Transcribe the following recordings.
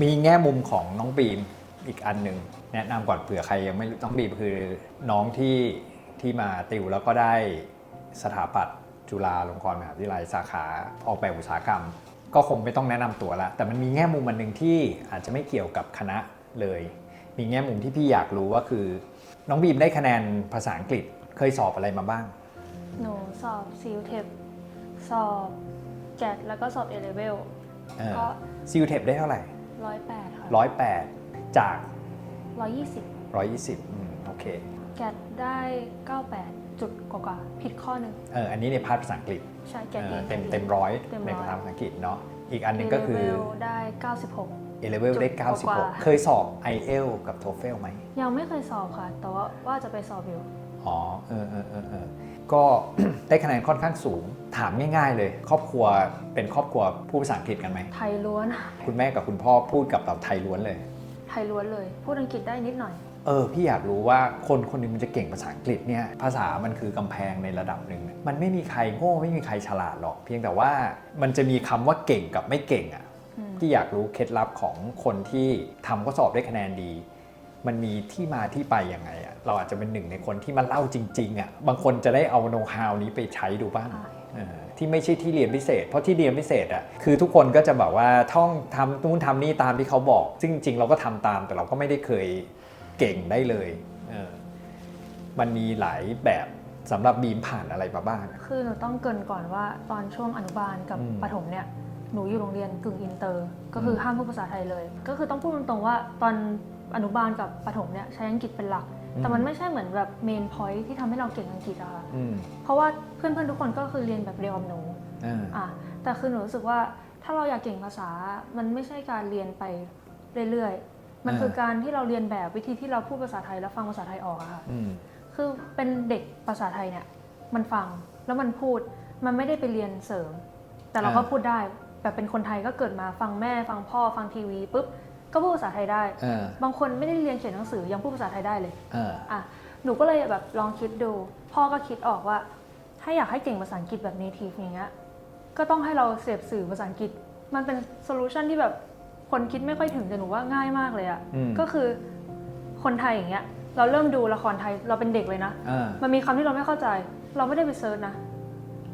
มีแง่มุมของน้องบีมอีกอันหนึ่งแนะนำก่อนเผื่อใครยังไม่รู้น้องบีมคือน้องที่ที่มาติวแล้วก็ได้สถาปัตย์จุฬาลงกรณ์มหาวิทยาลัยสาขาออกแบบอุตสาหกรรม ก็คงไม่ต้องแนะนำตัวละแต่มันมีแง่มุมมันหนึ่งที่อาจจะไม่เกี่ยวกับคณะเลย มีแง่มุมที่พี่อยากรู้ว่าคือ น้องบีมได้คะแนนภาษาอังกฤษเคยสอบอะไรมาบ้าง หนูสอบซิลเทปสอบ แกดแล้วก็สอบเอเลเวลเออก็ซิลเทปได้เท่าไหร่ร้อยแปดค่ะร้อยแปดจากร้อยยี่สิบร้อยยี่สิบโอเค แกดได้เก้าแปดจุดกว่าๆผิดข้อหนึ่งเอออันนี้ในพาร์ทภาษาอังกฤษใช่แกดเอเอองเต็มเต็มร้อยเต็มร้อยในภาษาอังกฤษเนาะอีกอันหนึงก็คือ A-level ได้ 96 A level ได้จุดกว่า96 เคยสอบ IELTS กับ TOEFL ไหม ยังไม่เคยสอบค่ะ แต่ว่าว่าจะไปสอบอยู่ อ๋อ เออเออเออเออก็ได้คะแนนค่อนข้างสูง ถามง่ายๆ เลย ครอบครัวเป็นครอบครัวพูดภาษาอังกฤษกันไหม ไทยล้วน คุณแม่กับคุณพ่อพูดกับเราไทยล้วนเลย ไทยล้วนเลย พูดอังกฤษได้นิดหน่อย เออพี่อยากรู้ว่าคนคนหนึงมันจะเก่งภาษาอังกฤษเนี่ยภาษามันคือกำแพงในระดับหนึ่งมันไม่มีใครโง่ไม่มีใครฉลาดหรอก เพียงแต่ว่ามันจะมีคำว่าเก่งกับไม่เก่งอะ่ะอืม พี่อยากรู้เคล็ดลับของคนที่ทำข้อสอบได้คะแนนดี มันมีที่มาที่ไปยังไงอะ่ะเราอาจจะเป็นหนึ่งในคนที่มาเล่าจริงๆอะ่ะบางคนจะได้เอาโน้ตฮาวนี้ไปใช้ดูบ้างใช่เออ ที่ไม่ใช่ที่เรียนพิเศษ เพราะที่เรียนพิเศษอะคือทุกคนก็จะแบบว่าท่องทำนู่นทำนี่ตามที่เขาบอก ซึ่งจริงๆเราก็ทำตามแต่เราก็ไม่ได้เคยเก่งได้เลยเออมันมีหลายแบบสำหรับบีมผ่านอะไรมาบ้างอะคือหนูต้องเกรินก่อนว่าตอนช่วงอนุบาลกับอืม ประถมเนี่ยหนูอยู่โรงเรียนกึ่งอินเตอร์ ก็คืออมห้ามพูดภาษาไทยเลย ก็คือต้องพูดตรงๆว่าตอนอนุบาลกับประถมเนี่ยใช้อังกฤษเป็นหลัก แต่มันไม่ใช่เหมือนแบบเมนพอยที่ทำให้เราเก่งอังกฤษอะค่ะอืมเพราะว่าเพื่อนๆทุกคนก็คือเรียนแบบเดียวกับหนูเอออะแต่คือหนูรู้สึกว่าถ้าเราอยากเก่งภาษา มันไม่ใช่การเรียนไปเรื่อยๆ มันคือการที่เราเรียนแบบวิธีที่เราพูดภาษาไทยแล้วฟังภาษาไทยออกอะค่ะอืมคือเป็นเด็กภาษาไทยเนี่ย มันฟังแล้วมันพูดมันไม่ได้ไปเรียนเสริม แต่เราก็อ่าพูดได้แบบเป็นคนไทยก็เกิดมาฟังแม่ฟังพ่อฟังทีวีปุ๊บ ก็พูดภาษาไทยได้ เออบางคนไม่ได้เรียนเขียนหนังสือยังพูดภาษาไทยได้เลยเอออะหนูก็เลยแบบลองคิดดู พ่อก็คิดออกว่า ถ้าอยากให้เก่งภาษาอังกฤษแบบ native อย่างเงี้ยก็ต้องให้เราเสพสื่อภาษาอังกฤษ มันเป็นโซลูชันที่แบบคนคิดไม่ค่อยถึงแต่หนูว่าง่ายมากเลยอะอืม ก็คือคนไทยอย่างเงี้ยเราเริ่มดูละครไทยเราเป็นเด็กเลยนะ เออ มันมีคำที่เราไม่เข้าใจ เราไม่ได้ไปเซิร์ชนะ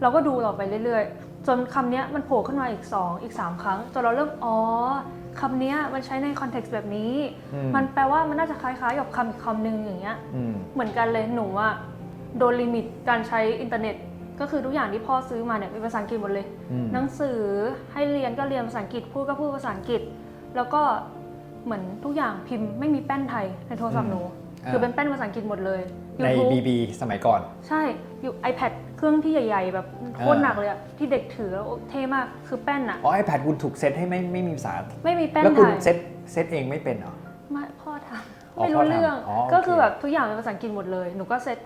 เราก็ดูต่อไปเรื่อยๆ จนคำเนี้ยมันโผล่ขึ้นมาอีก 2 อีก 3 ครั้ง จนเราเริ่ม อ๋อ คำเนี้ยมันใช้ในคอนเท็กซ์แบบนี้อืมมันแปลว่ามันน่าจะคล้ายๆกับคำอีกคำหนึ่งอย่างเงี้ยอืมเหมือนกันเลยหนูอะโดนลิมิตการใช้อินเทอร์เน็ต ก็คือทุกอย่างที่พ่อซื้อมาเนี่ยเป็นภาษาอังกฤษหมดเลยอืมหนังสือให้เรียนก็เรียนภาษาอังกฤษพูดก็พูดภาษาอังกฤษ แล้วก็เหมือนทุกอย่างพิมพ์ไม่มีแป้นไทยในโทรศัพท์หนู คือเป็นแป้นภาษาอังกฤษหมดเลย ใน YouTube BB สมัยก่อน ใช่อยู่ iPad เครื่องที่ใหญ่ ๆ แบบโคตรหนักเลยอะที่เด็กถือแล้วเท่มากคือแป้นอะอ๋อ iPad คุณถูกเซตให้ไม่ไม่มีภาษา ไม่มีแป้นแล้วคุณไทยเซตเซตเองไม่เป็นเหรอ ไม่พ่อทอ๋อำไม่รู้พ่อทำเรื่อง อ๋อโอเค ก็คือแบบทุกอย่างเป็นภาษาอังกฤษหมดเลยหนูก็เซ็ต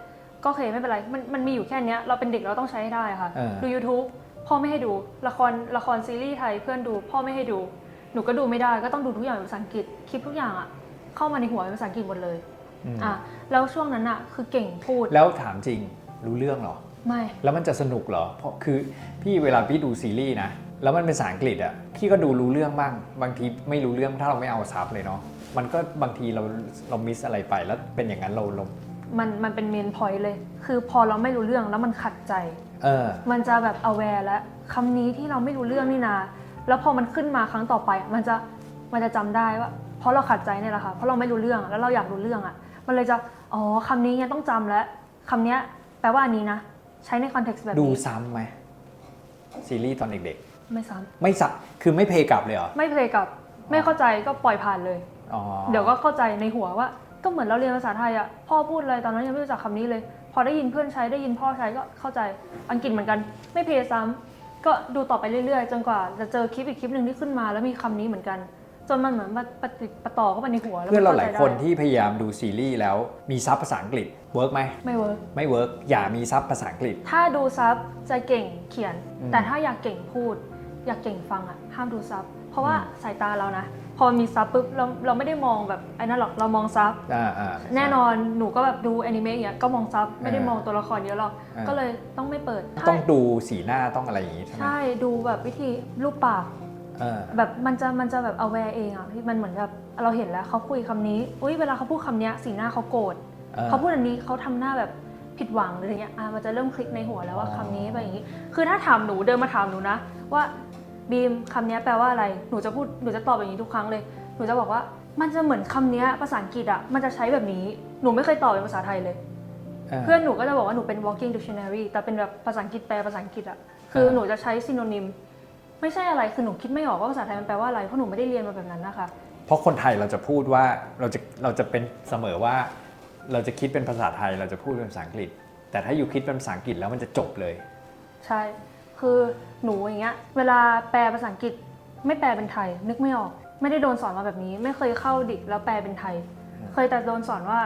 ก็โอเคไม่เป็นไรมันมันมีอยู่แค่เนี้ยเราเป็นเด็กเราต้องใช้ให้ได้ค่ะเออ ดู YouTube พ่อไม่ให้ดูละครละครซีรีส์ไทยเพื่อนดู พ่อไม่ให้ดู หนูก็ดูไม่ได้ก็ต้องดูทุกอย่างเป็นภาษาอังกฤษคลิปทุกอย่างอะเข้ามาในหัวเป็นภาษาอังกฤษหมดเลย อืมอะแล้วช่วงนั้นอะคือเก่งพูด แล้วถามจริงรู้เรื่องเหรอ ไม่ แล้วมันจะสนุกเหรอ เพราะคือพี่เวลาพี่ดูซีรีส์นะ แล้วมันเป็นภาษาอังกฤษอะ พี่ก็ดูรู้เรื่องบ้าง บางทีไม่รู้เรื่องถ้าเราไม่เอาซับเลยเนาะ มันก็บางทีเราเรามิสอะไรไป แล้วเป็นอย่างนั้นเราเรามันมันเป็นเมนพอยต์เลย คือพอเราไม่รู้เรื่องแล้วมันขัดใจ เออ มันจะแบบ aware แล้วคำนี้ที่เราไม่รู้เรื่องนี่นา แล้วพอมันขึ้นมาครั้งต่อไปอะมันจะมันจะจำได้ว่า เพราะเราขัดใจเนี่ยแหละค่ะ เพราะเราไม่รู้เรื่องอะแล้วเราอยากรู้เรื่องอะ มันเลยจะ อ๋อคำนี้เนี่ยต้องจำแล้วคำเนี้ยแปลว่าอันนี้นะ ใช้ในคอนเท็กซ์แบบดูนี้ ซ้ำไหมซีรีส์ตอนเด็กไม่ซ้ๆ ไม่สัคือไม่เพย์กลับเลยเหรอำไม่เพลย์กับ ไม่เข้าใจก็ปล่อยผ่านเลย อ๋อเดี๋ยวก็เข้าใจในหัวว่า ก็เหมือนเราเรียนภาษาไทยอะพ่อพูดอะไรตอนนั้นยังไม่รู้จักคำนี้เลย พอได้ยินเพื่อนใช้ได้ยินพ่อใช้ก็เข้าใจอังกฤษเหมือนกัน ไม่เพลย์ซ้ำก็ดูต่อไปเรื่อยๆ จนกว่าจะเจอคลิปอีกคลิปหนึ่งที่ขึ้นมา แล้วมีคำนี้เหมือนกัน จนมันเหมือนมาปฏิดประต่อเข้าไปในหัวแล้วเพื่อนเราหลายข้ใจคนได้ที่พยายามดูซีรีส์แล้วมีซับภาษาอังกฤษเวิร์กไหมไม่เวิร์กไม่เวิร์กอย่ามีซับภาษาอังกฤษ ถ้าดูซับจะเก่งเขียนอืมแต่ถ้าอยากเก่งพูด อยากเก่งฟังอะห้ามดูซับเพราะราะว่าสายตาเรานะ พอมีซับปุ๊บเราเราไม่ได้มองแบบไอ้นั่นหรอกเรามองซับอ่าอ่าแน่นอนหนูก็แบบดูแอนิเมะอย่างเงี้ยก็มองซับไม่ได้อ่ามมองตัวละครเยอะหรอกอ่าก็เลยต้องไม่เปิด ต้องดูสีหน้าต้องอะไรอย่างงี้ใช่ไหมใช่ดูแบบวิธีรูปปากเออ แบบมันจะมันจะแบบเอาแวร์เองอะที่มันเหมือนแบบเราเห็นแล้วเขาคุยคำนี้อุ้ยเวลาเขาพูดคำเนี้ยสีหน้าเขาโกรธออเขาพูดอันนี้เขาทำหน้าแบบผิดหวังหรืออะไรเงี้ยอะมันจะเริ่มคลิกในหัวแล้วว่าอ๋อคำนี้ไปนอย่างนี้ คือถ้าถามหนูเดินมาถามหนูนะ ว่าบีมคำเนี้ยแปลว่าอะไรหนูจะพูดหนูจะตอบอย่างนี้ทุกครั้งเลย หนูจะบอกว่ามันจะเหมือนคำเนี้ยภาษาอังกฤษอะมันจะใช้แบบนี้หนูไม่เคยตอบเป็นภาษาไทยเลย เพื่อนหนูก็จะบอกว่าหนูเป็น walking dictionary แต่เป็นแบบภาษาอังกฤษแปลภาษาอังกฤษอะคือหนูจะใช้ synonym ไม่ใช่อะไรคือหนูคิดไม่ออกว่าภาษาไทยมันแปลว่าอะไรเพราะหนูไม่ได้เรียนมาแบบนั้นนะคะ เพราะคนไทยเราจะพูดว่าเราจะเราจะเป็นเสมอว่า เราจะคิดเป็นภาษาไทยเราจะพูดเป็นภาษาอังกฤษ แต่ถ้าอยู่คิดเป็นภาษาอังกฤษแล้วมันจะจบเลย ใช่ คือหนูอย่างเงี้ยเวลาแปลภาษาอังกฤษไม่แปลเป็นไทย นึกไม่ออก ไม่ได้โดนสอนมาแบบนี้ ไม่เคยเข้าดิกแล้วแปลเป็นไทย เคยแต่โดนสอนว่า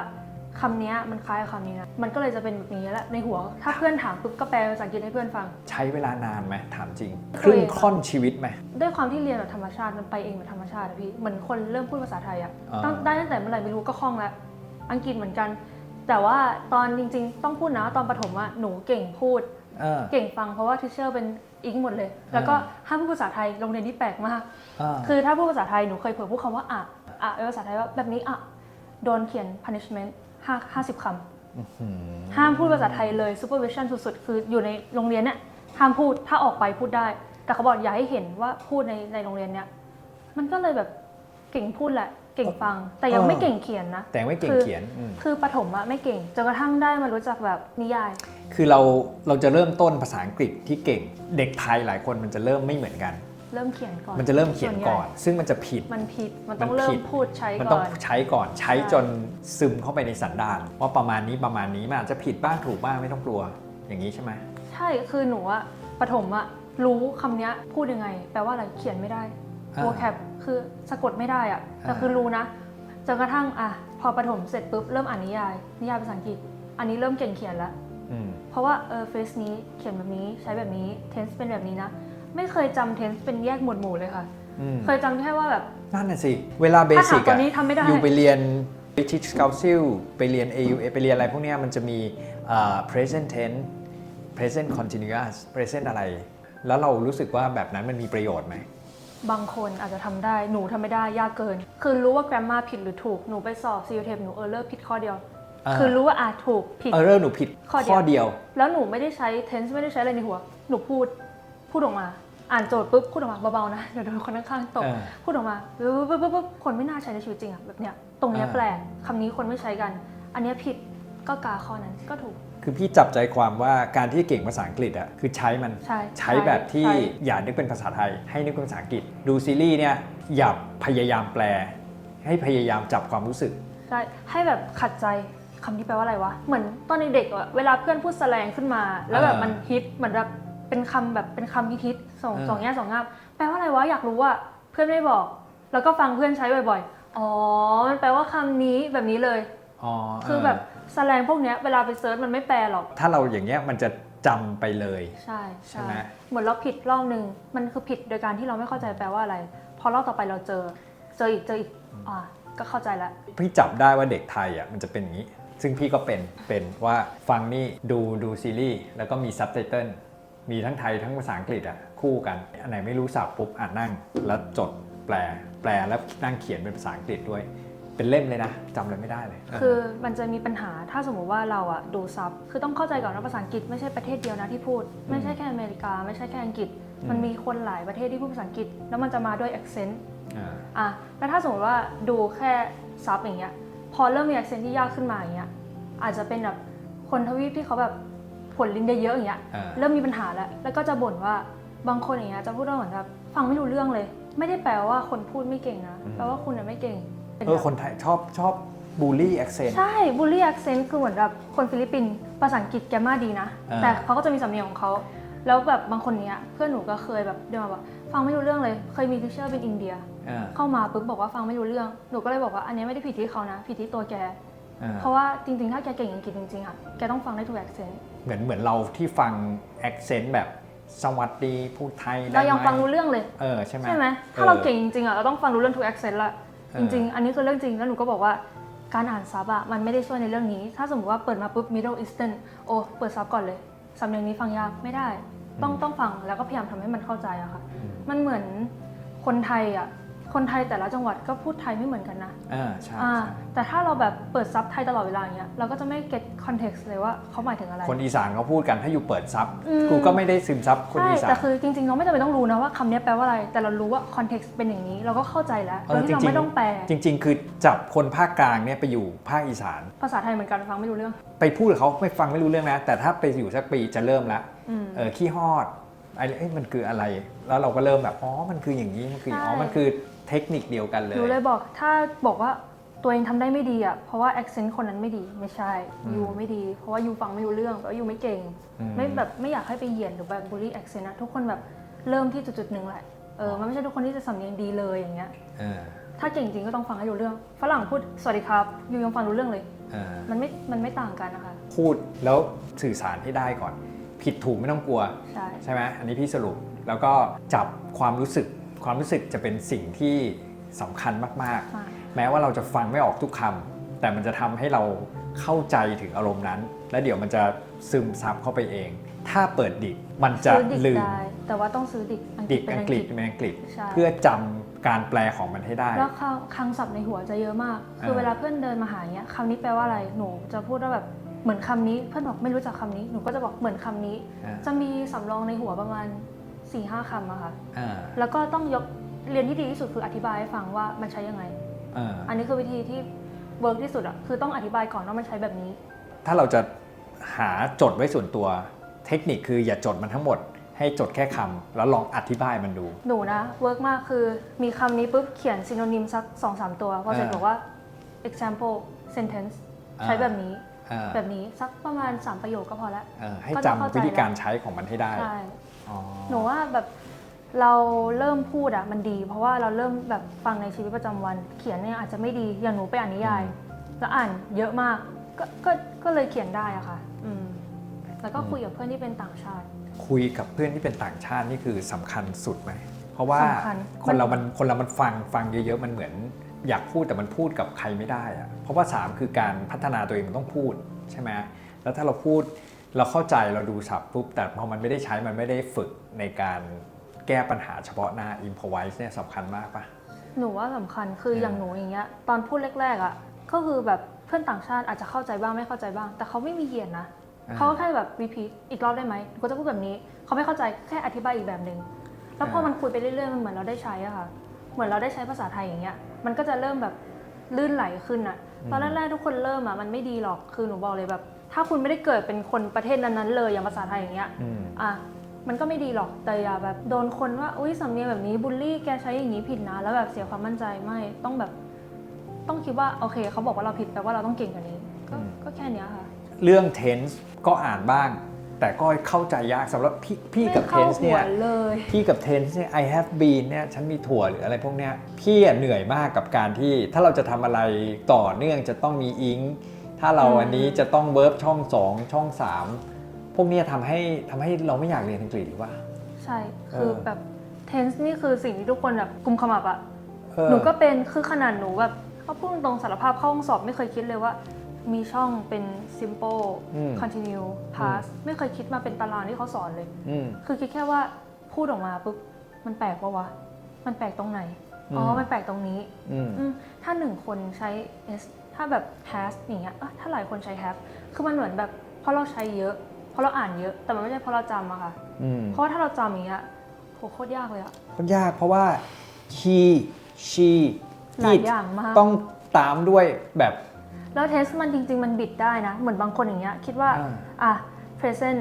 คำเนี้ยมันคล้ายกับคำนี้นะ มันก็เลยจะเป็นแบบนี้แหละในหัว ถ้าเพื่อนถามปุ๊บก็แปลภาษาอังกฤษให้เพื่อนฟัง ใช้เวลานานไหมถามจริงเคยครึ่งค่อนชีวิตไหมด้วยความที่เรียนแบบธรรมชาติมันไปเองแบบธรรมชาติอะพี่เหมือนคนเริ่มพูดภาษาไทยอะอ่าตั้งได้ตั้งแต่เมื่อไหร่ไม่รู้ก็คล่องแล้วอังกฤษเหมือนกัน แต่ว่าตอนจริง ๆ ต้องพูดนะตอนประถมอะหนูเก่งพูดเออเก่งฟังเพราะว่าทิเชอร์เป็นอิงหมดเลย แล้วก็ห้ามพูดภาษาไทยโรงเรียนที่แปลกมากอ่าคือถ้าพูดภาษาไทยหนูเคยเผลอพูดคำว่าอะอะเป็นภาษาไทยว่าแบบนี้อะโดนเขียน punishment ห้าห้าสิบคำห้ามพูดภาษาไทยเลย supervision สุดๆ คืออยู่ในโรงเรียนเนี่ยห้ามพูดถ้าออกไปพูดได้ แต่เขาบอกอย่าให้เห็นว่าพูดในในโรงเรียนเนี่ยมันก็เลยแบบเก่งพูดแหละ เก่งฟัง แต่ยังไม่เก่งเขียนนะ แต่ไม่เก่งคือเขียนอืมคือประถมอะไม่เก่งจนกระทั่งได้มารู้จักแบบนิยาย คือเราเราจะเริ่มต้นภาษาอังกฤษที่เก่ง เด็กไทยหลายคนมันจะเริ่มไม่เหมือนกัน เริ่มเขียนก่อนมันจะเริ่มเขียนก่อนส่วใหญ่ซึ่งมันจะผิดมันผิดมันต้องมันเริ่ผิมดพูดใช้มันก่ต้องอนใช้ก่อนใช้ใช่จนซึมเข้าไปในสันดานว่าประมาณนี้ประมาณนี้มันอาจจะผิดบ้างถูกบ้างไม่ต้องกลัวอย่างนี้ใช่ไหมใช่คือหนูอะประถมอะรู้คำเนี้ยพูดยังไง แปลว่าอะไรเขียนไม่ได้อ่าโวแคปคือสะกดไม่ได้อะแต่อ่าคือรู้นะจนกระทั่งอะพอประถมเสร็จปุ๊บเริ่มอ่านนิยาย นิยายภาษาอังกฤษ อันนี้เริ่มเก่งเขียนแล้วอืมเพราะว่าเออเฟสนี้เขียนแบบนี้ใช้แบบนี้เทนส์เป็นแบบนี้นะ ไม่เคยจำเทนส์เป็นแยกหมวดหมู่เลยค่ะ อืมเคยจำแค่ว่าแบบ นั่นน่ะสิ เวลาเบถ้าสิถากมตอนนี้ทำไม่ได้ อยู่ไปเรียน British Council ไปเรียน AUA ไปเรียนอะไรพวกเนี้ยมันจะมีอ่า present tense present continuous present อะไร แล้วเรารู้สึกว่าแบบนั้นมันมีประโยชน์ไหม บางคนอาจจะทำได้ หนูทำไม่ได้ยากเกิน คือรู้ว่า grammar ผิดหรือถูก หนูไปสอบ c u t e หนูเออเลอร์ผิดข้อเดียว อ่า คือรู้ว่าอาจถูกผิด เออเรื่องหนูผิดข้อเดียว ข้อเดียว แล้วหนูไม่ได้ใช้ tense ไม่ได้ใช้อะไรในหัว หนูพูด พูดออกมา อ่านโจทย์ปุ๊บพูดออกมาเบาๆนะเดี๋ยวโดนคนข้างๆตกเออพูดออกมาปุ๊บปุ๊บปุ๊บปุ๊บคนไม่น่าใช้ในชีวิตจริงอะแบบเนี้ยตรงเนี้ยอ่าแปลกคำนี้คนไม่ใช้กัน อันเนี้ยผิดก็กาข้อนั้นก็ถูก คือพี่จับใจความว่าการที่เก่งภาษาอังกฤษอะคือใช้มันใช่ใช้แบบที่ใช่อย่านึกเป็นภาษาไทย ให้นึกเป็นภาษาอังกฤษ ดูซีรีส์เนี่ยอย่าพยายามแปล ให้พยายามจับความรู้สึกใช่ให้แบบขัดใจคำนี้แปลว่าอะไรวะ เหมือนตอนเด็กๆอะเวลาเพื่อนพูดแสลงขึ้นมา แล้วแบบอ่ามัมันฮิตเหมือนแบบ เป็นคำแบบเป็นคำฮิตๆสองอ่าสองแง่สองงามแปลว่าอะไรวะอยากรู้ว่าเพื่อนไม่บอก แล้วก็ฟังเพื่อนใช้บ่อยๆอ๋อมันแปลว่าคำนี้แบบนี้เลย อ๋อคือแบบแสลงพวกเนี้ยเวลาไปเซิร์ชมันไม่แปลหรอกถ้าเราอย่างเงี้ยมันจะจำไปเลย ใช่ใช่ไหม เหมือนเราผิดรอบหนึ่งมันคือผิดโดยการที่เราไม่เข้าใจแปลว่าอะไร พอรอบต่อไปเราเจอ เจออีกเจออีกอ่าก็เข้าใจแล้วพี่จับได้ว่าเด็กไทยอะมันจะเป็นอย่างนี้ ซึ่งพี่ก็เป็นเป็นว่าฟังนี่ดูดูซีรีส์แล้วก็มีซับไตเติล มีทั้งไทยทั้งภาษาอังกฤษอะคู่กัน อันไหนไม่รู้สับปุ๊บอ่านนั่ง แล้วจดแปล แปลแล้วนั่งเขียนเป็นภาษาอังกฤษด้วย เป็นเล่มเลยนะจำอะไรไม่ได้เลย คือมันจะมีปัญหาถ้าสมมติว่าเราอะดูซับคือต้องเข้าใจก่อนว่าภาษาอังกฤษไม่ใช่ประเทศเดียวนะที่พูด ไม่ใช่แค่อเมริกา ไม่ใช่แค่อังกฤษ มันมีคนหลายประเทศที่พูดภาษาอังกฤษ แล้วมันจะมาด้วย accent อ่าอะแล้วถ้าสมมติว่าดูแค่ซับอย่างเงี้ย พอเริ่มมี accent ที่ยากขึ้นมาอย่างเงี้ยอาจจะเป็นแบบคนทวีปที่เขาแบบ ผลลิ้นเยอะๆอย่างเงี้ยอ่า เริ่มมีปัญหาแล้ว แล้วก็จะบ่นว่าบางคนอย่างเงี้ยจะพูดว่าเหมือนแบบฟังไม่รู้เรื่องเลย ไม่ได้แปลว่าคนพูดไม่เก่งนะแปลว่าคุณน่ะไม่เก่งเป็นเอแบอบคนไทยชอบชอบบูลลี่แอคเซนต์ ใช่ บูลลี่ accent คือเหมือนแบบคนฟิลิปปินส์ภาษาอังกฤษแกรมมาดีนะ อ่า แต่เขาก็จะมีสำเนียงของเขา แล้วแบบบางคนเนี้ย เพื่อนหนูก็เคยแบบเดินมาบอกฟังไม่รู้เรื่องเลย เคยมีทิเชอร์เป็นอินเดีย อ่าเข้ามาปุ๊บบอกว่าฟังไม่รู้เรื่อง หนูก็เลยบอกว่าอันนี้ไม่ได้ผิดที่เขานะ ผิดที่ตัวแก อ่าเพราะว่าจริงๆ ถ้าแกเก่งอังกฤษจริงๆอะ แกต้องฟังได้ทุก accent เหมือนเหมือนเราที่ฟังแอคเซนต์แบบสวัสดีพูดไทยได้เรายังไหมฟังรู้เรื่องเลย เออใช่ไหมใช่ไหมถ้าออเราเก่งจริงๆอะเราต้องฟังรู้เรื่องทุก accent ละเออจริง ๆ อันนี้คือเรื่องจริงแล้วหนูก็บอกว่าการอ่านซับอะมันไม่ได้ช่วยในเรื่องนี้ ถ้าสมมติว่าเปิดมาปุ๊บ Middle Eastern โอ้เปิดซับก่อนเลยสำเนียงนี้ฟังยากไม่ได้ ต้องต้องฟังแล้วก็พยายามทำให้มันเข้าใจอะค่ะ มันเหมือนคนไทยอะ คนไทยแต่ละจังหวัดก็พูดไทยไม่เหมือนกันนะอ่าใช่อ่าใช่แต่ถ้าเราแบบเปิดซับไทยตลอดเวลาอย่างเงี้ยเราก็จะไม่ get context เลยว่าเขาหมายถึงอะไร คนอีสานเขาพูดกันถ้าอยู่เปิดซับอืม กูก็ไม่ได้ซึมซับคนใช่อีสานแต่คือจริงๆ เราไม่จำเป็นต้องรู้นะว่าคำนี้แปลว่าอะไร แต่เรารู้ว่า context เป็นอย่างนี้ เราก็เข้าใจแล้วเอโดอยที่เราไม่ต้องแปล จริง ๆ คือจับคนภาคกลางเนี่ยไปอยู่ภาคอีสาน ภาษาไทยเหมือนกันฟังไม่รู้เรื่อง ไปพูดกับเขาไม่ฟังไม่รู้เรื่องนะ แต่ถ้าไปอยู่สักปีจะเริ่มละอืม เออขี้ฮอดไอ้เอ้ยมันคืออะไร แล้วเราก็เริ่มแบบอ๋อมันคืออย่างนี้มันคือใช่อ๋อมันคือ เทคนิคเดียวกันเลย หนูเลยบอกถ้าบอกว่าตัวเองทำได้ไม่ดีอะเพราะว่า accent คนนั้นไม่ดีไม่ใช่อืมยูไม่ดี เพราะว่ายูฟังไม่รู้เรื่องแปลว่ายูไม่เก่ง อืม ไม่แบบไม่อยากให้ไปเหยียดหรือแบบบูลลี่ accent นะทุกคนแบบเริ่มที่จุดๆหนึ่งแหละเออมันไม่ใช่ทุกคนที่จะสำเนียงดีเลยอย่างเงี้ยเออถ้าเก่งจริงก็ต้องฟังให้รู้เรื่องฝรั่งพูดสวัสดีครับยูยังฟังรู้เรื่องเลยเออมันไม่มันไม่ต่างกันนะคะพูดแล้วสื่อสารให้ได้ก่อน ผิดถูกไม่ต้องกลัว ใช่ ใช่ไหมอันนี้พี่สรุปแล้วก็จับความรู้สึก ความรู้สึกจะเป็นสิ่งที่สำคัญมากมากๆ แม้ว่าเราจะฟังไม่ออกทุกคำแต่มันจะทำให้เราเข้าใจถึงอารมณ์นั้น และเดี๋ยวมันจะซึมซับเข้าไปเอง ถ้าเปิดดิกมันจะซื้อดิกลืมได้แต่ว่าต้องซื้อดิกอังกฤดิษกเป็นอัอังงกกฤฤษษเป็นอังกฤษ ใช่เพื่อจำการแปลของมันให้ได้ แล้วคำคำศัพท์ในหัวจะเยอะมาก คือเออเวลาเพื่อนเดินมาหาเนี้ยคำนี้แปลว่าอะไรหนูจะพูดว่าแบบเหมือนคำนี้เพื่อนบอกไม่รู้จักคำนี้หนูก็จะบอกเหมือนคำนี้ อ่า จะมีสำรองในหัวประมาณ 4ี่ห้าคำอะค่ะ อ่าแล้วก็ต้องยกเรียนที่ดีที่สุดคืออธิบายให้ฟังว่ามันใช้ยังไง อ่าอันนี้คือวิธีที่เวิร์กที่สุดอะคือต้องอธิบายก่อนว่ามันใช้แบบนี้ ถ้าเราจะหาจดไว้ส่วนตัว เทคนิคคืออย่าจดมันทั้งหมด ให้จดแค่คำแล้วลองอธิบายมันดู หนูนะเวิร์กมากคือมีคำนี้ปุ๊บเขียนซิโนนิมสัก2อสตัวพอเสร็จอ่าบอกว่า example sentence ใช้แบบนี้ อ่าแบบนี้สักประมาณ 3 ประโยคก็พอแล้ว เออให้ก็จะเข้าจำใจ วิธีการใช้ของมันให้ได้ ใช่ อ๋อหนูว่าแบบเราเริ่มพูดอะมันดี เพราะว่าเราเริ่มแบบฟังในชีวิตประจำวัน เขียนเนี่ยอาจจะไม่ดีอย่างหนูไปอ่านนิยาย แล้วอ่านเยอะมากก็ก็ก็เลยเขียนได้อะค่ะ อืม แล้วก็คุยกับเพื่อนที่เป็นต่างชาติ คุยกับเพื่อนที่เป็นต่างชาตินี่คือสำคัญสุดไหม เพราะว่าสำคัญ คนเรามันคนเรามันฟังฟังเยอะๆ มันเหมือน อยากพูดแต่มันพูดกับใครไม่ได้อะเพราะว่าสามคือการพัฒนาตัวเองมันต้องพูดใช่ไหมแล้วถ้าเราพูด เราเข้าใจเราดูศัพท์ปุ๊บแต่พอมันไม่ได้ใช้มันไม่ได้ฝึกในการแก้ปัญหาเฉพาะหน้า improvise เนี่ยสำคัญมากปะหนูว่าสำคัญคือเออออย่างหนูอย่างเงี้ยตอนพูดแรกๆอะก็คือแบบเพื่อนต่างชาติอาจจะเข้าใจบ้างไม่เข้าใจบ้าง แต่เขาไม่มีเหยียดนะเขาก็แค่แบบ repeat อีกรอบได้ไหมหนูก็จะพูดแบบนี้เขาไม่เข้าใจแค่อธิบายอีกแบบหนึ่งแล้วพอมันคุยไปเรื่อยๆมันเหมือนเราได้ใช้อะค่ะ เหมือนเราได้ใช้ภาษาไทยอย่างเงี้ยมันก็จะเริ่มแบบลื่นไหลขึ้นอะตอนแรกๆทุกคนเริ่มอะมันไม่ดีหรอกคือหนูบอกเลยแบบ ถ้าคุณไม่ได้เกิดเป็นคนประเทศนั้นๆเลยอย่างภาษาไทยอย่างเงี้ยอืม อะมันก็ไม่ดีหรอกแต่อย่าแบบโดนคนว่าอุ้ยสำเนียงแบบนี้บูลลี่แกใช้อย่างนี้ผิดนะ แล้วแบบเสียความมั่นใจไม่ต้องแบบ ต้องคิดว่าโอเค เขาบอกว่าเราผิดแปลว่าเราต้องเก่งกว่านี้ ก็อืม ก็แค่เนี้ยค่ะ เรื่อง tense ก็อ่านบ้าง แต่ก็เข้าใจยากสำหรับพี่พี่กับ ไม่เข้า tense หัเนี่วยเลย พี่กับ tense เนี่ย I have been เนี่ยฉันมีถั่วหรืออะไรพวกเนี้ยพี่อะเหนื่อยมากกับการที่ถ้าเราจะทำอะไรต่อเนื่องจะต้องมีอิง ถ้าเราอืมอันนี้จะต้องเวิร์บช่อง 2 ช่อง 3 พวกเนี้ยทำให้ทำให้เราไม่อยากเรียนอังกฤษหรือว่า ใช่ คือเออแบบ tense นี่คือสิ่งที่ทุกคนแบบกุมขมับอะเออหนูก็เป็นคือขนาดหนูแบบเขาพูดตรงๆสารภาพเข้าห้องสอบไม่เคยคิดเลยว่า มีช่องเป็น simple อืม continue past ไม่เคยคิดมาเป็นตารางที่เขาสอนเลยอืมคือคิดแค่ว่าพูดออกมาปุ๊บมันแปลกปะวะ มันแปลกตรงไหน อ๋ออืมมันแปลกตรงนี้อืมอืมถ้าหนึ่งคนใช้ s ถ้าแบบ has อย่างเงี้ยเอ้ยถ้าหลายคนใช้ have คือมันเหมือนแบบเพราะเราใช้เยอะเพราะเราอ่านเยอะ แต่มันไม่ใช่เพราะเราจำอะค่ะ อืมเพราะว่าถ้าเราจำอย่างเงี้ยโหโคตรยากเลยอะมันยากเพราะว่า he she หลาย it อย่างมาก ต้องตามด้วยแบบ แล้ว test มันจริง ๆ มันบิดได้นะ เหมือนบางคนอย่างเงี้ยคิดว่า อ่าอะ present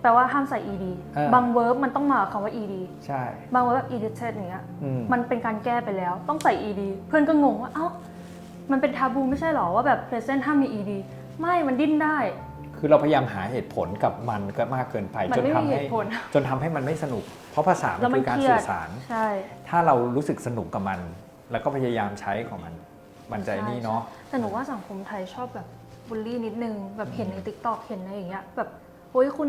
แปลว่าห้ามใส่ ed เออบาง verb มันต้องมากับคำว่า ed ใช่ บาง verb แบบ edited อย่างเงี้ย อืม มันเป็นการแก้ไปแล้ว ต้องใส่ ed เพื่อนก็งงว่า เอ้า มันเป็นทาบูไม่ใช่หรอว่าแบบ present ห้ามมี ed ไม่มันดิ้นได้ คือเราพยายามหาเหตุผลกับมันก็มากเกินไปมันจนไม่มีทำเหให้ตุผล จนทำให้มันไม่สนุก เพราะภาษามัแล้นวมัคืนอการเครียสื่ดอสาร ใช่ ถ้าเรารู้สึกสนุกกับมัน แล้วก็พยายามใช้ของมัน มันใจนี่เนาะ แต่หนูว่าสังคมไทยชอบแบบบูลลี่นิดนึง แบบเห็นใน t ิ k t o k เห็นอะไรอย่างเงี้ยแบบโอ้ยคุณ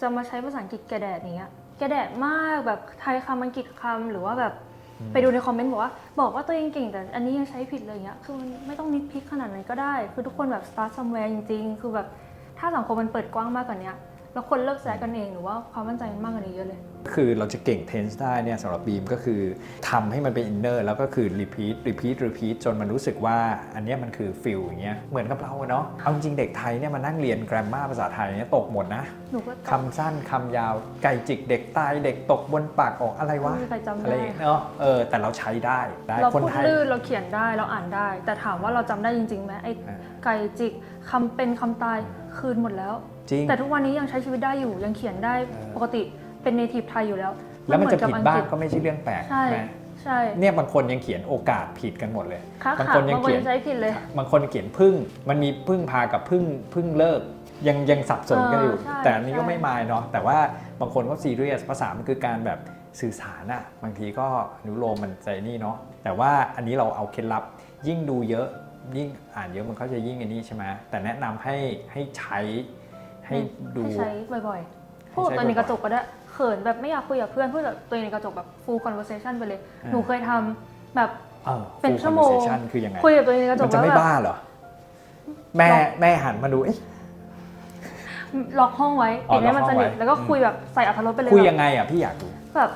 จะมาใช้ภาษาอังกฤษแกแดดอย่างเงี้ยแกแดดมากแบบไทยคำอังกฤษคำหรือว่าแบบอืม ไปดูในคอมเมนต์บอกว่าบอกว่าตัวเองเก่งแต่อันนี้ยังใช้ผิดเลยอย่างเงี้ยคือมันไม่ต้องนิดพิกขนาดนั้นก็ได้ คือทุกคนแบบ start somewhere จริง ๆ คือแบบถ้าสังคมมันเปิดกว้างมากกว่านี้แล้วคนเลิกแซะกันเองหรือว่าความมั่นใจมันมากกว่านี้เยอะเลย คือเราจะเก่งเทนส์ได้เนี่ยสำหรับบีมก็คือทำให้มันเป็นอินเนอร์แล้วก็คือรีพีทรีพีทรีพีทจนมันรู้สึกว่าอันเนี้ยมันคือฟิลอย่างเงี้ยเหมือนกับเราอะเนาะเอาจริงๆเด็กไทยเนี่ยมานั่งเรียนแกรมมาภาษาไทยเนี่ยตกหมดนะหนูก็คำสั้นคำยาวไก่จิกเด็กตายเด็กตกบนปากออกอะไรวะไม่มีใครจำอะไรได้เนาะเออแต่เราใช้ได้ได้เราคนพูดไทย ลื่นเราเขียนได้เราอ่านได้ แต่ถามว่าเราจำได้จริงๆไหมไอ้อ่า ไก่จิกคำเป็นคำตายคืนหมดแล้ว จริง แต่ทุกวันนี้ยังใช้ชีวิตได้อยู่ยังเขียนได้เออปกติ เป็นเนทีฟไทยอยู่แล้วแล้วมันจะเหผิดอังบ้ากงฤษก็ไม่ใช่เรื่องแปลกใช่ไหมใช่เนี่ยบางคนยังเขียนโอกาสผิดกันหมดเลยค้าบางขาคนยังบางคนเขียนยังใช้ผิดเลยบางคนเขียนพึ่งมันมีพึ่งพากับพึ่งพึ่งเลิกยังยังสับสนกันอยู่เออใช่แต่อันนี้ก็ใช่ไม่มายเนาะแต่ว่าบางคนก็ซีเรียสภาษามันคือการแบบสื่อสารอะบางทีก็อนุโลมมันใจนี่เนาะแต่ว่าอันนี้เราเอาเคล็ดลับยิ่งดูเยอะยิ่งอ่านเยอะมันก็จะยิ่งอันนี้ใช่ไหมแต่แนะนำให้ให้ใช้ให้ดูให้ใช้บ่อยๆพูดให้ใช้ตัวในบ่อยๆกระจกก็ได้เขินแบบไม่อยากคุยกับเพื่อนพูดแบบตัวในกระจกแบบ full conversation ไปเลยอ่าหนูเคยทำแบบออเป็น full ชั่วโมง conversation คือยังไงคุยกับตัวในกระจมักนจะแล้วไม่แบบ บ้าเหรอ แม่แม่หันมาดูเอ๊ะ ล็อกห้องไว้อ๋อปิดให้มันล็อกห้สองนิทไว้ แล้วก็คุยแบบใส่อัธรสไปเลยคุยแบบยังไงอะพี่อยากดู แบบ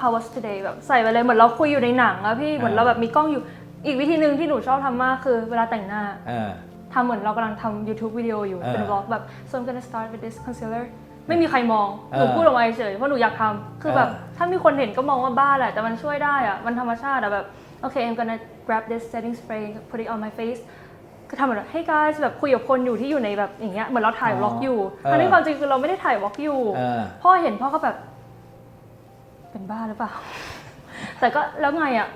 how was today แบบใส่ไปเลยเหมือนเราคุยอยู่ในหนังอะพี่เหมือนอ่า เราแบบมีกล้องอยู่ อีกวิธีหนึ่งที่หนูชอบทำมากคือเวลาแต่งหน้าเออ ทำเหมือนเรากำลังทำ YouTube วิดีโออยู่เออเป็นวอล์กแบบ so I'm gonna start with this concealer ไม่มีใครมองเออหนูพูดออกมาเฉยๆเพราะหนูอยากทำคือแบบเออถ้ามีคนเห็นก็มองว่าบ้าแหละแต่มันช่วยได้อะมันธรรมชาติอะแบบโอเค I'm gonna grab this setting spray put it on my face คือทำเหมือน hey guys แบบคุยกับคนอยู่ที่อยู่ในแบบอย่างเงี้ยเหมือนเราถ่ายวอล์กอยู่เออทั้งที่ความจริงคือเราไม่ได้ถ่ายวอล์กอยู่เออพ่อเห็นพ่อก็แบบ เป็นบ้าหรือเปล่า แต่ก็แล้วไงอะ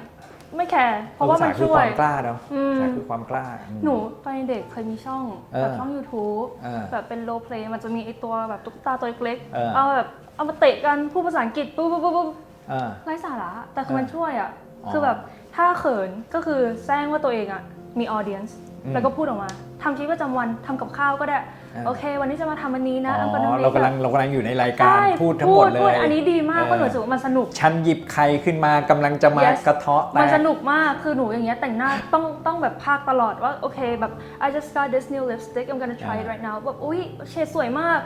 ไม่แคร์เพราะว่ามันภษคือช่วควายมกล้าเนาะอืมภาษาคือความกล้าอืมหนูตอนเด็กเคยมีช่องเออแบบช่อง YouTube เออแบบเป็นโ l เพลย์มันจะมีไอตัวแบบตุ๊กตาตัวเล็กเออๆเอาแบบเอามาเตะกันพูดภาษาอังกฤษปุ๊บปุ๊บปุ๊บปุ๊บเออไร้สาระแต่คือมันเออช่วยอะอ๋อคือแบบถ้าเขินก็คือแซงว่าตัวเองอะมีออเดียนส์อืมแล้วก็พูดออกมาทำชีวิตประจำวันทำกับข้าวก็ได้เออ โอเค วันนี้จะมาทำอันนี้นะอ๋อันกำลังอเรากำลังเรากำลังอยู่ในรายการใช่พูดทั้งหมดเลพูยอันนี้ดีมากเออเพราะหนูรู้สึกว่ามันสนุก ฉันหยิบใครขึ้นมากำลังจะมา Yes กระเทาะแตมันสกนุกมากคือหนูอย่างเงี้ยแต่งหน้าต้องต้องแบบพากตลอดว่าโอเคแบบ I just got this new lipstick I'm gonna try it อ่า right now แบบอุ้ยเฉดสวยมาก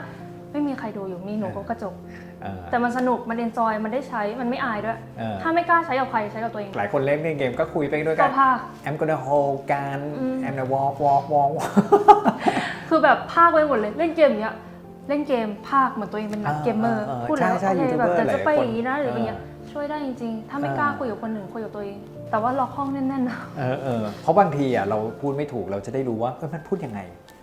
ไม่มีใครดูอยู่มีหนูก็กระจกเออแต่มันสนุก มัน enjoy มันได้ใช้ มันไม่อายด้วยเออถ้าไม่กล้าใช้กับใครใช้กับตัวเอง หลายคนเล่นเกมก็คุยไปด้วยก็กันพาก I'm gonna hold กันอืม I'm gonna walk walk walk walk คือแบบพากไปหมดเลยเล่นเกมอย่างเงี้ยเล่นเกมพากเหมือนตัวเองเป็นนักอ่าเกมเมอร์อ่าอ่าพูดแล้วใช่ใช่โอเคแบบ YouTuber แต่จะไปหลายคนอย่างนี้นะหรืออะไรเงี้ยเออช่วยได้จริงๆ ถ้าไม่เออกล้าคุยกับคนหนึ่งคุยกับตัวเอง แต่ว่าล็อกห้องแน่นๆนะเออเออเพราะบางทีอะเราพูดไม่ถูกเราจะได้รู้ว่าเออมันพูดยังไง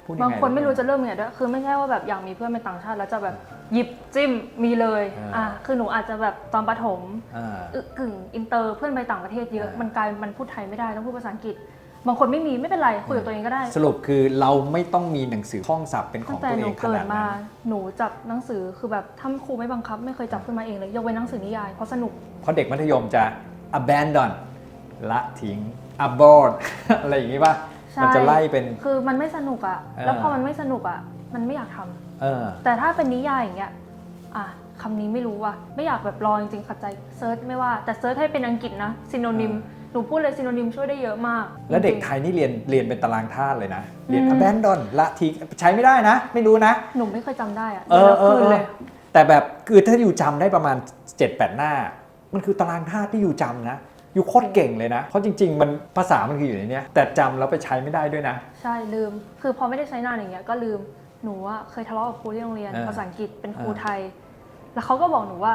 พูดยังบางไงคนไม่รู้จะเริ่มยังไงด้วยคือไม่ใช่ว่าแบบอยากมีเพื่อนเป็นต่างชาติ แล้วจะแบบหยิบจิ้มมีเลยอ่าอะคือหนูอาจจะแบบตอนประถมอ่า อึกึ่งอินเตอร์เพื่อนไปต่างประเทศเยอะอ่ามัมันกลายมันพูดไทยไม่ได้ต้องพูดภาษาอังกฤษ บางคนไม่มีไม่เป็นไรคุยกับตัวเองก็ได้ สรุปคือเราไม่ต้องมีหนังสือท่องศัพท์เป็นขตั้องงแต่ตัวหเอนูงขเกินาดดมา นั้นหนูจับหนังสือคือแบบถ้าครูไม่บังคับ ไม่เคยจับขึ้นมาเองเลยยกเว้นหนังสือนิยายเพราะสนุก เพราะเด็กมัธยมจะ abandon ละทิ้ง abort อะไรอย่างนี้ป่ะใช่ มันจะไล่เป็น คือมันไม่สนุกอะเออแล้วพอมันไม่สนุกอะมันไม่อยากทำเออ แต่ถ้าเป็นนิยายอย่างเงี้ยอะคำนี้ไม่รู้ว่ะไม่อยากแบบรอจริงๆขัดใจเซิร์ชไม่ว่าแต่เซิร์ชให้เป็นอังกฤษนะซินโนนิม อ่า หนูพูดเลยซินโนนิมช่วยได้เยอะมากแล้วเด็กจริงๆไทยนี่เรียนเรียนเป็นตารางธาตุเลยนะ เรียน อืม abandon ละทิ้งใช้ไม่ได้นะ ไม่รู้นะ หนูไม่เคยจำได้อะเออเออคืนเอเลอยแต่แบบคือถ้าอยู่จำได้ประมาณ 7-8 หน้า มันคือตารางธาตุที่อยู่จำนะ อยู่โคตรเก่งเลยนะ เพราะจริง ๆ มันภาษามันคืออยู่ในเนี้ยแต่จำแล้วไปใช้ไม่ได้ด้วยนะ ใช่ลืม คือพอไม่ได้ใช้นานอย่างเงี้ยก็ลืมหนูอะเคยทะเลาะกับครูที่โรงเรียนเออภาษาอังกฤษเป็นครูเออไทย แล้วเขาก็บอกหนูว่า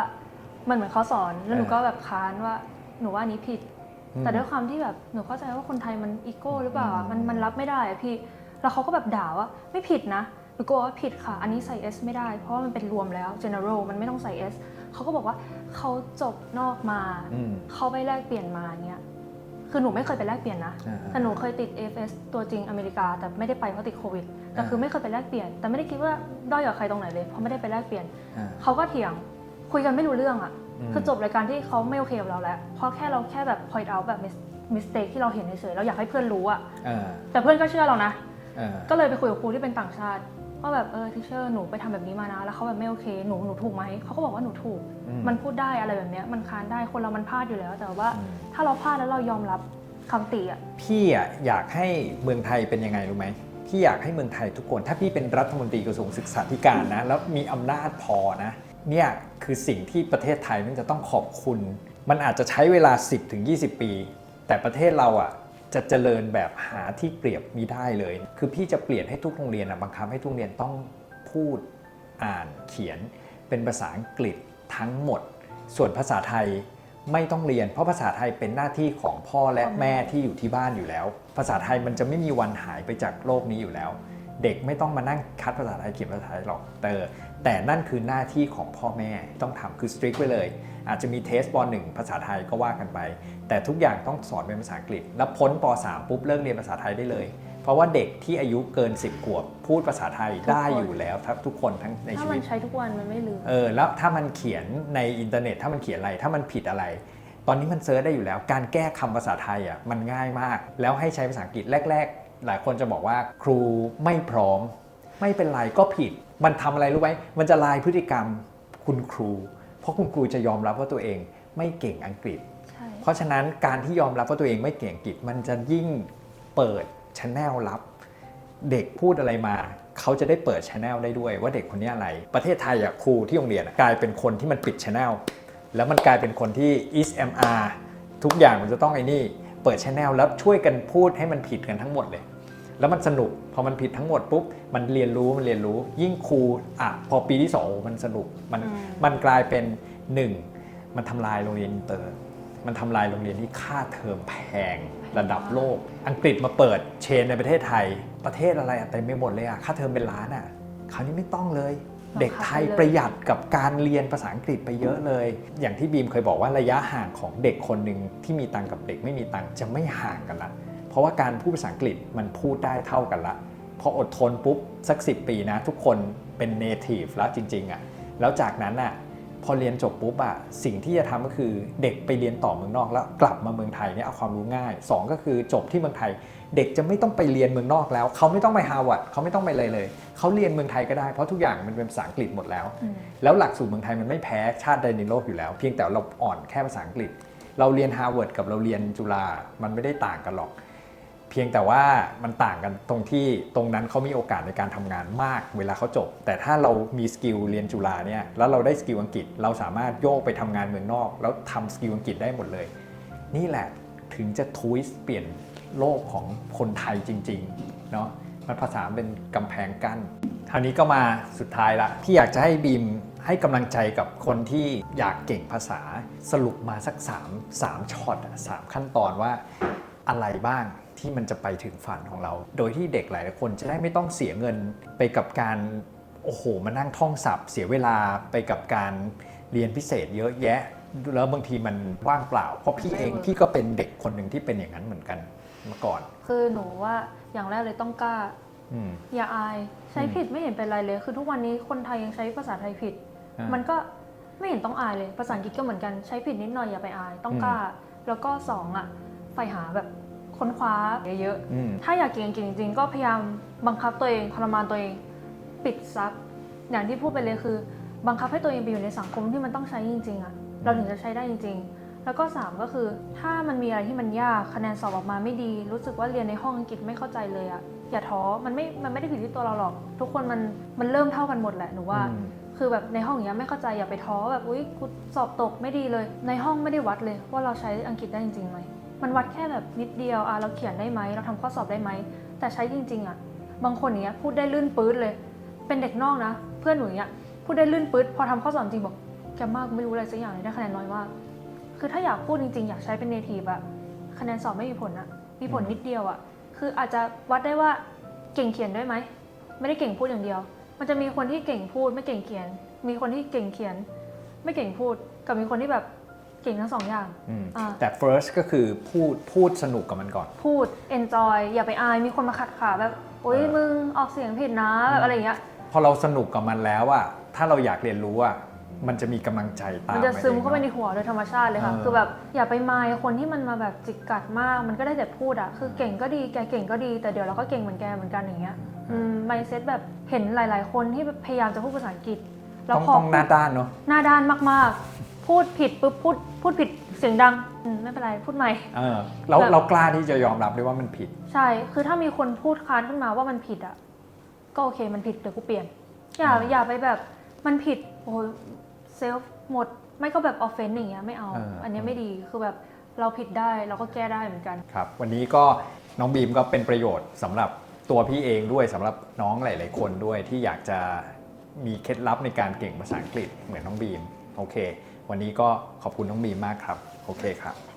มันเหมือนเขาสอนแล้วหนูเออก็แบบค้านว่าหนูว่าอันนี้ผิดอืม แต่ด้วยความที่แบบหนูเข้าใจว่าคนไทยมันอีโก้หรือเปล่าอะอืมมันมันรับไม่ได้อะพี่ แล้วเขาก็แบบด่าว่าไม่ผิดนะ หนูก็บอกว่าผิดค่ะ อันนี้ใส่ S ไม่ได้ เพราะว่ามันเป็นรวมแล้ว general มันไม่ต้องใส่ S เขาก็บอกว่าเขาจบนอกมา อืม เขาไปแลกเปลี่ยนมาเนี่ยคือหนูไม่เคยไปแลกเปลี่ยนนะ อ่าแต่หนูเคยติด AFS ตัวจริงอเมริกา แต่ไม่ได้ไปเพราะติดโควิด แต่คือไม่เคยไปแลกเปลี่ยน แต่ไม่ได้คิดว่าด้อยกว่าใครตรงไหนเลย เพราะไม่ได้ไปแลกเปลี่ยน อ่า เขาก็เถียง คุยกันไม่รู้เรื่องอะอืม คือจบรายการที่เขาไม่โอเคกับเราแล้ว เพราะแค่เราแค่แบบ point out แบบ mis- mistake ที่เราเห็นเฉยๆเราอยากให้เพื่อนรู้อะเออแต่เพื่อนก็เชื่อเรานะเออก็เลยไปคุยกับครูที่เป็นต่างชาติว่าแบบเออทิเชอร์หนูไปทำแบบนี้มานะ แล้วเขาแบบไม่โอเคหนูหนูถูกไหมเขาก็บอกว่าหนูถูกอืมมันพูดได้อะไรแบบเนี้ยมันค้านได้คนเรามันพลาดอยู่แล้ว แต่ว่าอืมถ้าเราพลาดแล้วเรายอมรับคำติอะพี่อะอยากให้เมืองไทยเป็นยังไงรู้ไหมพี่อยากให้เมืองไทยทุกคน ถ้าพี่เป็นรัฐมนตรีกระทรวงศึกษาธิการนะ แล้วมีอำนาจพอนะ เนี่ยคือสิ่งที่ประเทศไทยมันจะต้องขอบคุณ มันอาจจะใช้เวลา 10ถึง20 ปี แต่ประเทศเราอะจะเจริญแบบหาที่เปรียบมีได้เลย คือพี่จะเปลี่ยนให้ทุกโรงเรียนอะบังคับให้ทุกโรงเรียนต้องพูดอ่านเขียน เป็นภาษาอังกฤษทั้งหมด ส่วนภาษาไทยไม่ต้องเรียน เพราะภาษาไทยเป็นหน้าที่ของพ่อและแม่ที่อยู่ที่บ้านอยู่แล้ว ภาษาไทยมันจะไม่มีวันหายไปจากโลกนี้อยู่แล้ว เด็กไม่ต้องมานั่งคัดภาษาไทยเขียนภาษาไทยหรอกแต่ แต่นั่นคือหน้าที่ของพ่อแม่ต้องทำคือ strict ไว้เลย อาจจะมีเทสป .1 ภาษาไทยก็ว่ากันไป แต่ทุกอย่างต้องสอนเป็นภาษาอังกฤษ แล้วพ้นป .3 ปุ๊บเลิกเรียนภาษาไทยได้เลย เพราะว่าเด็กที่อายุเกิน 10ขวบพูดภาษาไทยได้อยู่แล้วทั้งทุกคนทั้งในถ้าชีมัวินตใช้ทุกวันมันไม่ลืม เออแล้วถ้ามันเขียนในอินเทอร์เน็ตถ้ามันเขียนอะไรถ้ามันผิดอะไรตอนนี้มันเซิร์ชได้อยู่แล้ว การแก้คำภาษาไทยอะมันง่ายมาก แล้วให้ใช้ภาษาอังกฤษแรก ๆ หลายคนจะบอกว่าครูไม่พร้อม ไม่เป็นไรก็ผิดมันทำอะไรรู้ไหมมันจะลายพฤติกรรมคุณครู เพราะคุณครูจะยอมรับว่าตัวเองไม่เก่งอังกฤษใช่เพราะฉะนั้นการที่ยอมรับว่าตัวเองไม่เก่งอังกฤษ มันจะยิ่งเปิดชแนลลับ เด็กพูดอะไรมา เขาจะได้เปิดชแนลได้ด้วยว่าเด็กคนนี้อะไร ประเทศไทยอะครูที่โรงเรียนอะกลายเป็นคนที่มันปิดชแนลแล้วมันกลายเป็นคนที่ ESMR ทุกอย่างมันจะต้องไอ้นี่ เปิดชแนลแล้วช่วยกันพูดให้มันผิดกันทั้งหมดเลย แล้วมันสนุก พอมันผิดทั้งหมดปุ๊บ มันเรียนรู้ มันเรียนรู้ ยิ่งครูอะ พอปีที่สองมันสนุก มันอืมมันกลายเป็นหนึ่ง มันทำลายโรงเรียนอินเตอร์ มันทำลายโรงเรียนที่ค่าเทอมแพงระดับโลก อังกฤษมาเปิดเชนในประเทศไทย ประเทศอะไรอะเต็มไปหมดเลยอะค่าเทอมเป็นล้านอะคราวนี้ไม่ต้องเลย เด็กไทยประหยัดกับการเรียนภาษาอังกฤษไปเยอะเลย อย่างที่บีมเคยบอกว่าระยะห่างของเด็กคนหนึ่งที่มีตังค์กับเด็กไม่มีตังค์จะไม่ห่างกันละ เพราะว่าการพูดภาษาอังกฤษมันพูดได้เท่ากันละพออดทนปุ๊บสัก 10 ปีนะ ทุกคนเป็น native แล้วจริงๆอะ่ะแล้วจากนั้นอะพอเรียนจบปุ๊บอะ่ะสิ่งที่จะทำก็คือเด็กไปเรียนต่อเมืองนอก แล้วกลับมาเมืองไทยเนี่ยเอาความรู้ง่าย 2 ก็คือจบที่เมืองไทย เด็กจะไม่ต้องไปเรียนเมืองนอกแล้ว เขาไม่ต้องไปฮาร์วาร์ดเขาไม่ต้องไปเลยเลยเขาเรียนเมืองไทยก็ได้เพราะทุกอย่างมันเป็นภาษาอังกฤษหมดแล้วอืมแล้วหลักสูตรเมืองไทยมันไม่แพ้ชาติใดในโลกอยู่แล้ว เพียงแต่เราอ่อนแค่ภาษาอังกฤษ เราเรียนฮาร์วาร์ดกับเราเรียนจุฬามันไม่ได้ต่างกันหรอก เพียงแต่ว่ามันต่างกันตรงที่ตรงนั้นเขามีโอกาสในการทำงานมากเวลาเขาจบ แต่ถ้าเรามีสกิลเรียนจุฬาเนี่ยแล้วเราได้สกิลอังกฤษ เราสามารถโยกไปทำงานเมืองนอก แล้วทำสกิลอังกฤษได้หมดเลย นี่แหละถึงจะทวิสเปลี่ยนโลกของคนไทยจริงๆเนาะมันภาษาเป็นกำแพงกั้นคราวนี้ก็มาสุดท้ายละที่อยากจะให้บีมให้กำลังใจกับคนที่อยากเก่งภาษาสรุปมาสัก 3 3ช็อตอะสามขั้นตอนว่าอะไรบ้าง ที่มันจะไปถึงฝันของเรา โดยที่เด็กหลายๆคนจะได้ไม่ต้องเสียเงินไปกับการโอ้โหมานั่งท่องศัพท์ เสียเวลาไปกับการเรียนพิเศษเยอะแยะ แล้วบางทีมันว่างเปล่า เพราะพี่เองพี่ก็เป็นเด็กคนหนึ่งที่เป็นอย่างนั้นเหมือนกันเมื่อก่อน คือหนูว่าอย่างแรกเลยต้องกล้าอืม อย่าอายใช้อืมผิดไม่เห็นเป็นไรเลย คือทุกวันนี้คนไทยยังใช้ภาษาไทยผิด อ่ามันก็ไม่เห็นต้องอายเลยภาษาอังกฤษก็เหมือนกันใช้ผิดนิดหน่อยอย่าไปอาย ต้องอืม กล้า แล้วก็สองอะใฝ่หาแบบ ค้นคว้าเยอะอืม ๆ ถ้าอยากเก่งๆจริงๆ ก็พยายามบังคับตัวเองทรมานตัวเอง ปิดซับอย่างที่พูดไปเลยคือ บังคับให้ตัวเองไปอยู่ในสังคมที่มันต้องใช้จริงๆอะเราถึงจะใช้ได้จริง ๆ แล้วก็สามก็คือ ถ้ามันมีอะไรที่มันยากคะแนนสอบออกมาไม่ดี รู้สึกว่าเรียนในห้องอังกฤษไม่เข้าใจเลยอะอย่าท้อมันไม่มันไม่ได้ผิดที่ตัวเราหรอก ทุกคนมันมันเริ่มเท่ากันหมดแหละหนูว่า อืม คือแบบในห้องอย่างเงี้ยไม่เข้าใจอย่าไปท้อแบบอุ้ยกูสอบตกไม่ดีเลย ในห้องไม่ได้วัดเลยว่าเราใช้อังกฤษได้จริงๆไหม มันวัดแค่แบบนิดเดียวอะเราเขียนได้ไหมเราทำข้อสอบได้ไหมแต่ใช้จริง ๆอะบางคนเงี้ยพูดได้ลื่นปื๊ดเลย เป็นเด็กนอกนะ เพื่อนหนูเงี้ยพูดได้ลื่นปื๊ดพอทำข้อสอบจริงบอกแกมากไม่รู้อะไรสักอย่างเลยได้คะแนนน้อยมากคือถ้าอยากพูดจริงๆ อยากใช้เป็นเนทีฟอะคะแนนสอบไม่มีผลอะมีผลนิดเดียวอะคืออาจจะวัดได้ว่าเก่งเขียนด้วยไหมไม่ได้เก่งพูดอย่างเดียว มันจะมีคนที่เก่งพูด ไม่เก่งเขียน มีคนที่เก่งเขียน ไม่เก่งพูด กับมีคนที่แบบ เก่งทั้งสองอย่างอืมอ่าแต่ first ก็คือพูดพูดสนุกกับมันก่อน พูด enjoy อย่าไปอาย มีคนมาขัดขาแบบ โอ๊ย เออ มึงออกเสียงผิดนะ แบบอะไรอย่างเงี้ย พอเราสนุกกับมันแล้วอะถ้าเราอยากเรียนรู้อะมันจะมีกำลังใจตามมันจะซึมเข้าไปในอง หัวโดยธรรมชาติเลยค่ะ เออ คือแบบอย่าไปมายคนที่มันมาแบบจิกกัดมาก มันก็ได้แต่พูดอะคือเก่งก็ดี แกเก่งก็ดี แต่เดี๋ยวเราก็เก่งเหมือนแกเหมือนกันอย่างเงี้ย อืมไมเซ็ตแบบเห็นหลาย ๆ คนที่พยายามจะพูดภาษาอังกฤษ แล้วต้องพอต้องหน้าด้านเนาะ หน้าด้านมาก ๆ พูดผิดปุ๊บพูดพูดผิดเสียงดังอืมไม่เป็นไรพูดใหม่ เออเราแบบ เรากล้าที่จะยอมรับด้วยว่ามันผิด ใช่ คือถ้ามีคนพูดค้านขึ้นมาว่ามันผิดอะก็โอเคมันผิดเดี๋ยวกูเปลี่ยน อย่าอ่าอย่าไปแบบมันผิดโอ้ยเซลฟ์หมด ไม่ก็แบบออฟเฟนต์อย่างเงี้ยไม่เอาเอออัอันเนี้ยไม่ดี คือแบบเราผิดได้เราก็แก้ได้เหมือนกัน ครับ วันนี้ก็น้องบีมก็เป็นประโยชน์สำหรับตัวพี่เองด้วยสำหรับน้องหลาย ๆ คนด้วยที่อยากจะมีเคล็ดลับในการเก่งภาษาอังกฤษเหมือนน้องบีมโอเค วันนี้ก็ขอบคุณน้องมีมากครับ โอเคครับ